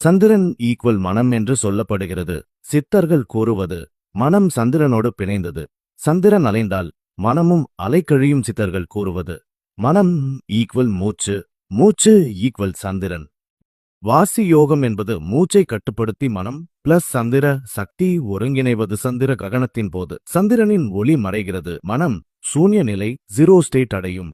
சந்திரன் equal மனம் என்று சொல்லப்படுகிறது. சித்தர்கள் கூறுவது மனம் சந்திரனோடு பிணைந்தது. சந்திரன் அலைந்தால் மனமும் அலைக்கழியும் சித்தர்கள் கூறுவது மனம் ஈக்குவல் மூச்சு மூச்சு ஈக்குவல் சந்திரன். வாசி யோகம் என்பது மூச்சை கட்டுப்படுத்தி மனம் பிளஸ் சந்திர சக்தி ஒருங்கிணைவது சந்திர ககனத்தின் போது. சந்திரனின் ஒளி மறைகிறது. மனம் சூன்ய நிலை ஜீரோ ஸ்டேட் அடையும்.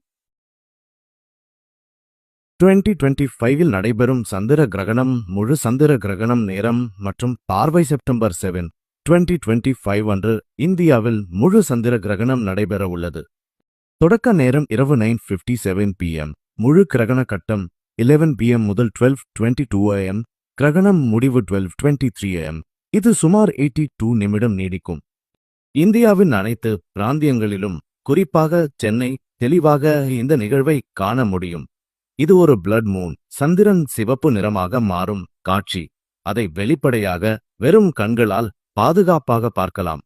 2025 டுவெண்ட்டி ஃபைவில் நடைபெறும் சந்திர கிரகணம் முழு சந்திர கிரகணம் நேரம் மற்றும் பார்வை செப்டம்பர் செவன் 2025 டுவெண்ட்டி ஃபைவ் அன்று இந்தியாவில் முழு சந்திர கிரகணம் நடைபெற உள்ளது. தொடக்க நேரம் இரவு நைன் ஃபிஃப்டி செவன் பிஎம் முழு கிரகண கட்டம் 11 பிஎம் முதல் டுவெல் டுவெண்ட்டி டூ ஏஎம் கிரகணம் முடிவு டுவெல் டுவெண்ட்டி த்ரீ ஏஎம் இது சுமார் எயிட்டி டூ நிமிடம் நீடிக்கும். இந்தியாவின் அனைத்து பிராந்தியங்களிலும் குறிப்பாக சென்னை தெளிவாக இந்த நிகழ்வை காண முடியும். இது ஒரு பிளட் மூன் சந்திரன் சிவப்பு நிறமாக மாறும் காட்சி. அதை வெளிப்படையாக வெறும் கண்களால் பாதுகாப்பாக பார்க்கலாம்.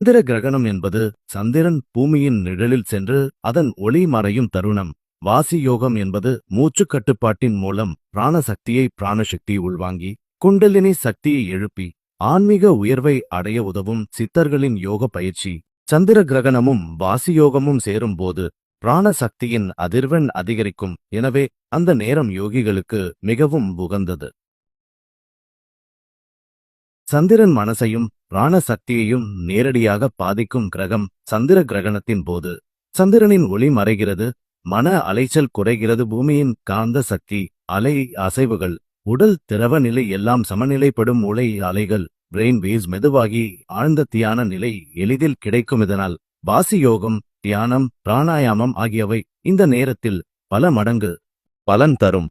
சந்திர கிரகணம் என்பது சந்திரன் பூமியின் நிழலில் சென்று அதன் ஒளி மறையும் தருணம். வாசி யோகம் என்பது மூச்சு கட்டுப்பாட்டின் மூலம் பிராணசக்தியை பிராணசக்தி உள்வாங்கி குண்டலினி சக்தியை எழுப்பி ஆன்மீக உயர்வை அடைய உதவும் சித்தர்களின் யோக பயிற்சி. சந்திர கிரகணமும் வாசி யோகமும் சேரும்போது பிராணசக்தியின் அதிர்வெண் அதிகரிக்கும். எனவே அந்த நேரம் யோகிகளுக்கு மிகவும் உகந்தது. சந்திரன் மனசையும் பிராணசக்தியையும் நேரடியாக பாதிக்கும் கிரகம் சந்திர கிரகணத்தின் போது. சந்திரனின் ஒளி மறைகிறது மன அலைச்சல் குறைகிறது பூமியின் காந்த சக்தி அலை அசைவுகள் உடல் திரவ நிலை எல்லாம் சமநிலைப்படும் உலை அலைகள் பிரெயின் வேவ்ஸ் மெதுவாகி ஆழ்ந்த தியான நிலை எளிதில் கிடைக்கும். இதனால் வாசி யோகம் தியானம் பிராணாயாமம் ஆகியவை இந்த நேரத்தில் பல மடங்கு பலன் தரும்.